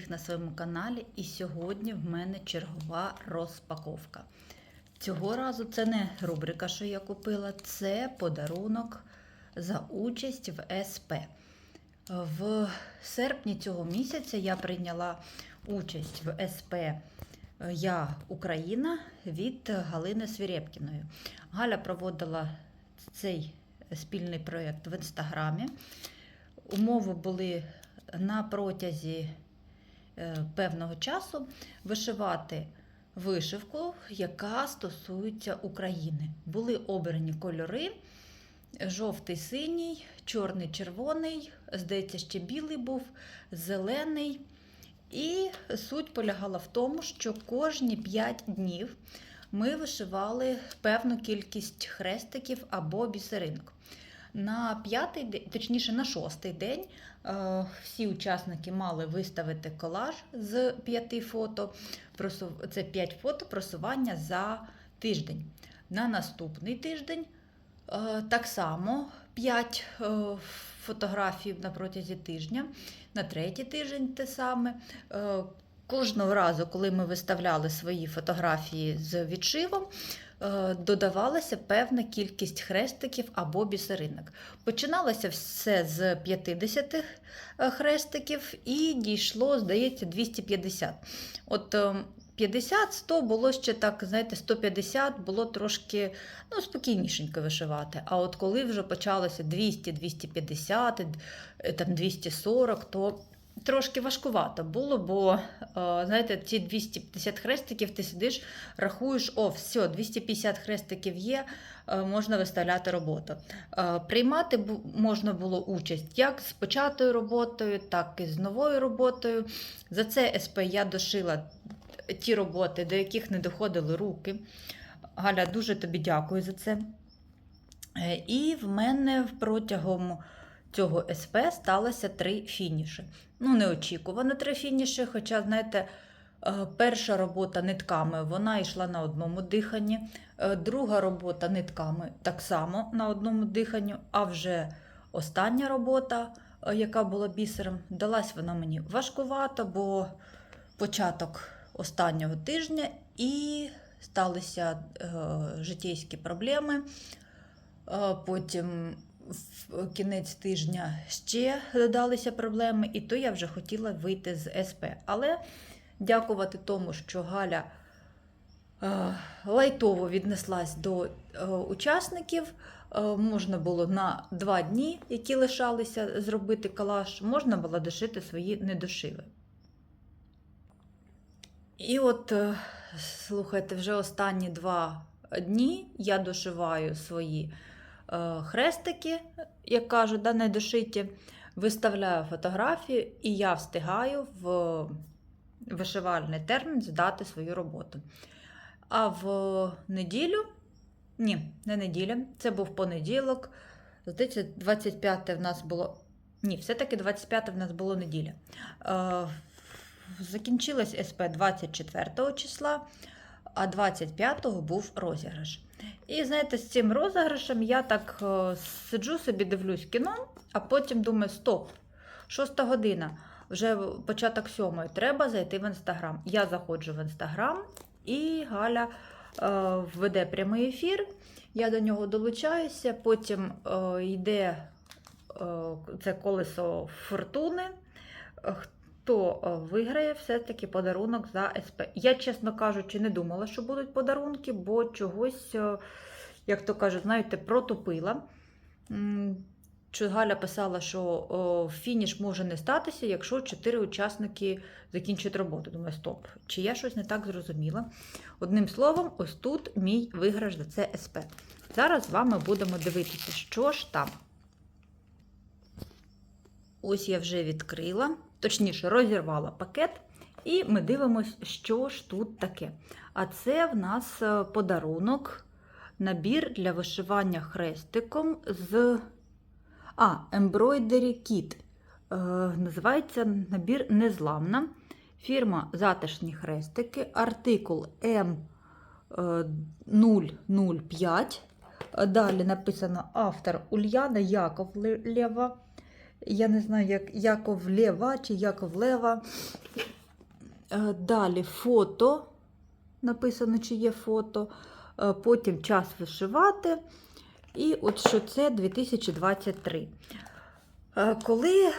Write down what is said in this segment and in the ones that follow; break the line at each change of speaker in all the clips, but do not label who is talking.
всіх на своєму каналі. І сьогодні в мене чергова розпаковка. Цього разу це не рубрика, що я купила, це подарунок за участь в СП. В серпні цього місяця я прийняла участь в СП Я Україна від Галини Свірєпкіної. Галя проводила цей спільний проєкт в інстаграмі. Умови були на протязі е, певного часу вишивати вишивку, яка стосується України. Були обрані кольори: жовтий, синій, чорний, червоний, здається, ще білий був, зелений. І суть полягала в тому, що кожні 5 днів ми вишивали певну кількість хрестиків або бісеринок. На п'ятий день, точніше на шостий день, е, всі учасники мали виставити колаж з п'яти фото. Це п'ять фото просування за тиждень. На наступний тиждень е, так само 5 фотографій на протязі тижня. На третій тиждень те саме. Е, Кожного разу, коли ми виставляли свої фотографії з відшивом, е, додавалася певна кількість хрестиків або бісеринок. Починалося все з 50 хрестиків і дійшло, здається, 250. От е, 50-100 було ще так, знаєте, 150 було трошки ну, спокійнішенько вишивати. А от коли вже почалося 200, 250, е, там 240, то трошки важкувато було, бо, е, знаєте, ці 250 хрестиків ти сидиш, рахуєш, о, все, 250 хрестиків є, е, можна виставляти роботу. Е, Приймати можна було участь як з початою роботою, так і з новою роботою. За це СП я дошила ті роботи, до яких не доходили руки. Галя, дуже тобі дякую за це. І в мене протягом цього СП сталося три фініші. Ну, неочікувано три фініші, хоча, знаєте, е, перша робота нитками вона йшла на одному диханні, е, друга робота нитками так само на одному диханні, а вже остання робота, е, яка була бісером, далась вона мені важкувато, бо початок останнього тижня і сталися життєйські проблеми. Потім в кінець тижня ще додалися проблеми, і то я вже хотіла вийти з СП. Але дякувати тому, що Галя е, лайтово віднеслась до е, учасників. е, Можна було на два дні, які лишалися, зробити калаш, можна було дошити свої недошиви. І от, слухайте, вже останні два дні я дошиваю свої хрестики, як кажуть, да, недошиті, виставляю фотографію, і я встигаю в вишивальний термін здати свою роботу. А в неділю, ні, не неділя, це був понеділок. Здається, 25 в нас було. Ні, все-таки 25 в нас було неділя. Е, Закінчилось СП 24 числа, а 25-го був розіграш. І знаєте, з цим розіграшем я так е, сиджу собі, дивлюсь кіно, а потім думаю: стоп, шоста година, вже початок сьомої, треба зайти в інстаграм. Я заходжу в інстаграм, і Галя е, веде прямий ефір. Я до нього долучаюся, потім е, йде е, це колесо фортуни. Е, Хто е, виграє все-таки подарунок за СП? Я, чесно кажучи, не думала, що будуть подарунки, бо чогось, е, як то кажуть, знаєте, протупила. Галя писала, що о, фініш може не статися, якщо чотири учасники закінчать роботу. Думаю, стоп, чи я щось не так зрозуміла? Одним словом, ось тут мій виграш за це СП. Зараз з вами будемо дивитися, що ж там. Ось я вже відкрила, точніше, розірвала пакет, і ми дивимося, що ж тут таке. А це в нас е, подарунок, набір для вишивання хрестиком з а, Embroidery Kit. Е, називається набір Незламна. Фірма Затишні хрестики, артикул М005. Далі написано автор Ульяна Яковлева. Я не знаю, як Яковлєва чи Яковлева. Е, Далі фото. Написано, чи є фото. Е, Потім час вишивати. І от що це 2023. Е, Коли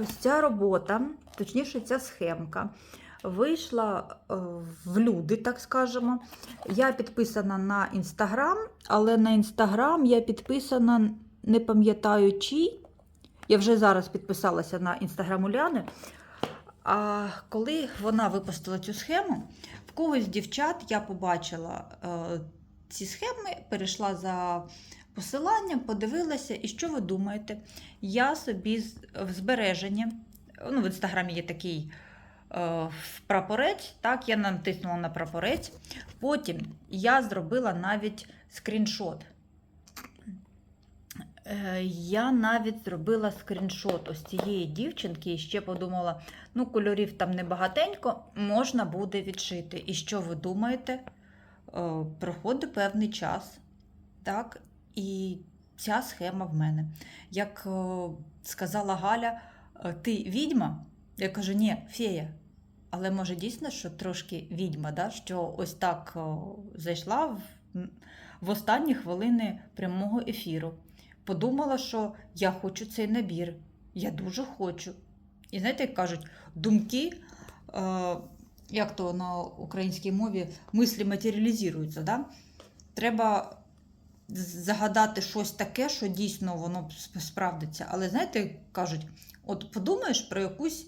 ось ця робота, точніше, ця схемка, вийшла в люди, так скажемо, я підписана на Інстаграм, але на Інстаграм я підписана, не пам'ятаю чий. Я вже зараз підписалася на інстаграм Уляни. А коли вона випустила цю схему, в когось дівчат я побачила е, ці схеми, перейшла за посиланням, подивилася, і що ви думаєте? Я собі в збереженні, ну, в інстаграмі є такий е, прапорець, так, я натиснула на прапорець. Потім я зробила навіть скріншот. Е, Я навіть зробила скріншот ось цієї дівчинки і ще подумала: ну, кольорів там небагатенько, можна буде відшити. І що ви думаєте? Е, Проходить певний час, так, і ця схема в мене. Як е, сказала Галя, «Е, ти відьма? Я кажу, ні, фея. Але може дійсно, що трошки відьма, да? що ось так зайшла в, в останні хвилини прямого ефіру. Подумала, що я хочу цей набір. Я дуже хочу. І знаєте, як кажуть, думки, е, як то на українській мові, мислі матеріалізуються. Да? Треба загадати щось таке, що дійсно воно справдиться. Але знаєте, як кажуть, от подумаєш про якусь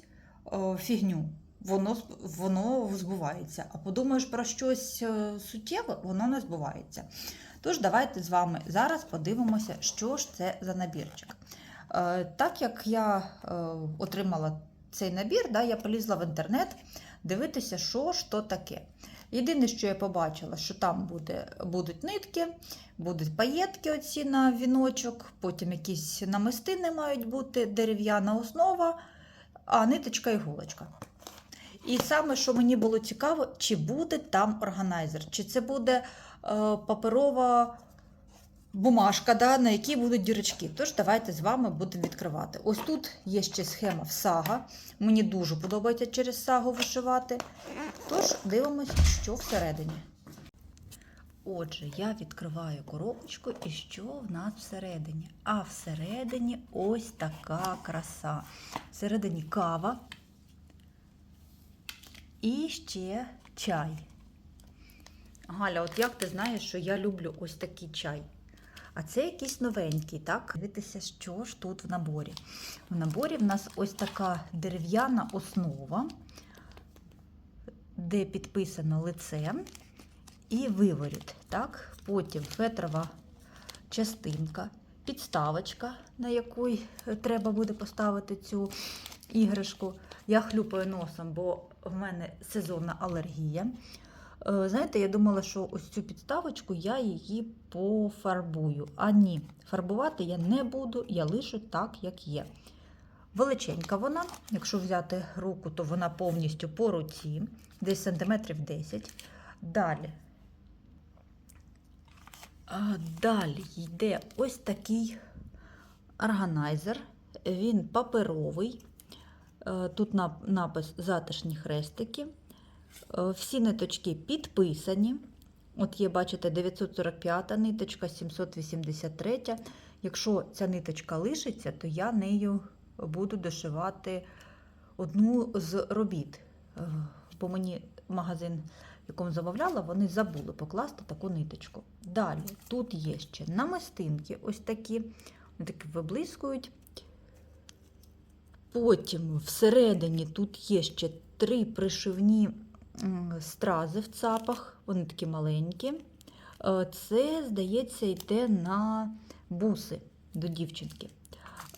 е, фігню, воно, воно збувається. А подумаєш про щось е, суттєве, воно не збувається. Тож, давайте з вами зараз подивимося, що ж це за набірчик. Е, Так як я е, отримала цей набір, я полізла в інтернет дивитися, що ж то таке. Єдине, що я побачила, що там буде, будуть нитки, будуть паєтки оці на віночок, потім якісь намистини мають бути, дерев'яна основа, а ниточка і голочка. І саме, що мені було цікаво, чи буде там органайзер, чи це буде е, паперова бумажка, да, на якій будуть дірочки. Тож давайте з вами будемо відкривати. Ось тут є ще схема в сага. Мені дуже подобається через сагу вишивати. Тож дивимось, що всередині. Отже, я відкриваю коробочку і що в нас всередині? А всередині ось така краса. Всередині кава і ще чай. Галя, от як ти знаєш, що я люблю ось такий чай? А це якийсь новенький, так? Дивіться, що ж тут в наборі. В наборі в нас ось така дерев'яна основа, де підписано лице і виворіт. Так? Потім фетрова частинка, підставочка, на яку треба буде поставити цю іграшку. Я хлюпаю носом, бо в мене сезонна алергія. Е, Знаєте, я думала, що ось цю підставочку я її пофарбую. А ні, фарбувати я не буду, я лишу так, як є. Величенька вона, якщо взяти руку, то вона повністю по руці, десь сантиметрів 10. Далі. Далі йде ось такий органайзер. Він паперовий. Е, Тут напис затишні хрестики. Е, Всі ниточки підписані. От є, бачите, 945 ниточка, 783. Якщо ця ниточка лишиться, то я нею буду дошивати одну з робіт. Е, Бо мені магазин, якому замовляла, вони забули покласти таку ниточку. Далі, тут є ще намистинки, ось такі, вони такі виблискують. Потім всередині тут є ще три пришивні стрази в цапах, вони такі маленькі. Е, Це, здається, йде на буси до дівчинки.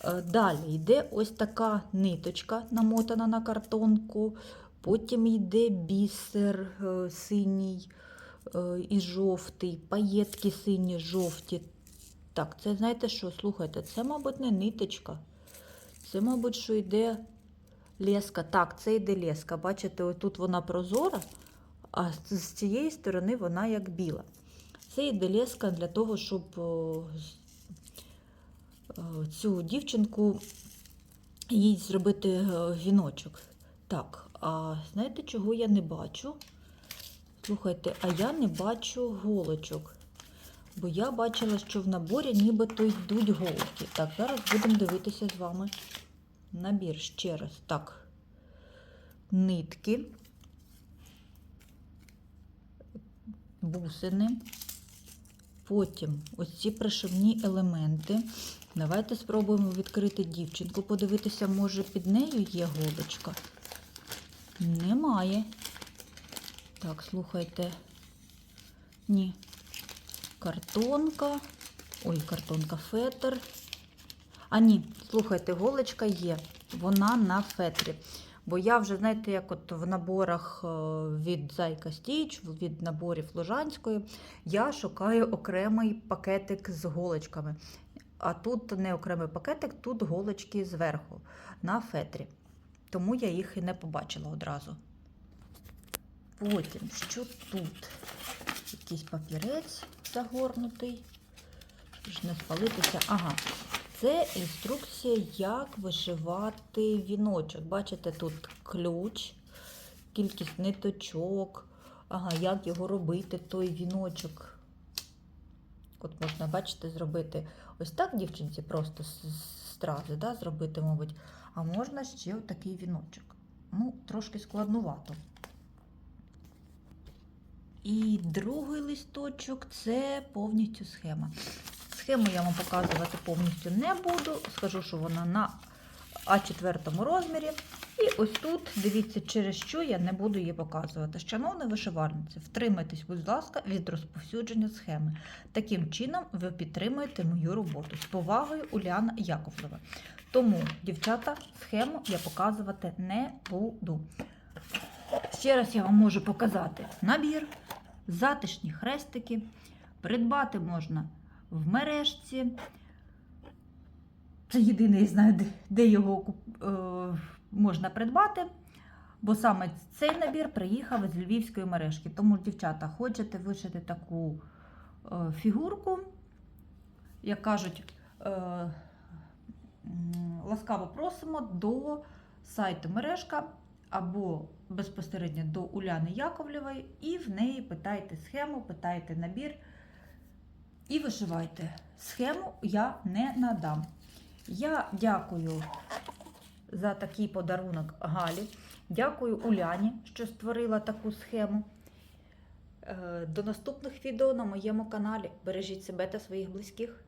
Е, Далі йде ось така ниточка, намотана на картонку. Потім йде бісер е, синій і жовтий, паєтки сині, жовті. Так, це знаєте що? Слухайте, це, мабуть, не ниточка. Це, мабуть, що йде леска. Так, це йде леска. Бачите, тут вона прозора, а з цієї сторони вона як біла. Це йде леска для того, щоб цю дівчинку їй зробити е, віночок. Так, А знаєте, чого я не бачу? Слухайте, а я не бачу голочок. Бо я бачила, що в наборі нібито йдуть голки. Так, зараз будемо дивитися з вами набір ще раз. Так. Нитки, бусини. Потім ось ці пришивні елементи. Давайте спробуємо відкрити дівчинку, подивитися, може під нею є голочка. Немає. Так, слухайте. Ні. Картонка. Ой, картонка фетр. А ні, слухайте, голочка є. Вона на фетрі. Бо я вже, знаєте, як от в наборах е, від Зайка Стіч, від наборів Лужанської, я шукаю окремий пакетик з голочками. А тут не окремий пакетик, тут голочки зверху на фетрі. Тому я їх і не побачила одразу. Потім, що тут? Якийсь папірець загорнутий. Щоб не спалитися. Ага. Це інструкція, як вишивати віночок. Бачите, тут ключ, кількість ниточок, ага, як його робити, той віночок. От можна, бачите, зробити ось так дівчинці, просто з стрази, да, зробити, мабуть. А можна ще такий віночок. Ну, трошки складнувато. І другий листочок це повністю схема. Схему я вам показувати повністю не буду. Скажу, що вона на А4 розмірі. І ось тут, дивіться, через що я не буду її показувати. Шановні вишивальниці, втримайтесь, будь ласка, від розповсюдження схеми. Таким чином ви підтримуєте мою роботу. З повагою Уляна Яковлева. Тому, дівчата, схему я показувати не буду. Ще раз я вам можу показати набір, затишні хрестики. Придбати можна в мережці. Це єдине, я знаю, де, його е, можна придбати. Бо саме цей набір приїхав з львівської мережки. Тому, дівчата, хочете вишити таку е, фігурку, як кажуть, е, ласкаво просимо до сайту мережка або безпосередньо до Уляни Яковлєвої, і в неї питайте схему, питайте набір і вишивайте. Схему я не надам. Я дякую за такий подарунок Галі. Дякую Уляні, що створила таку схему. Е, До наступних відео на моєму каналі. Бережіть себе та своїх близьких.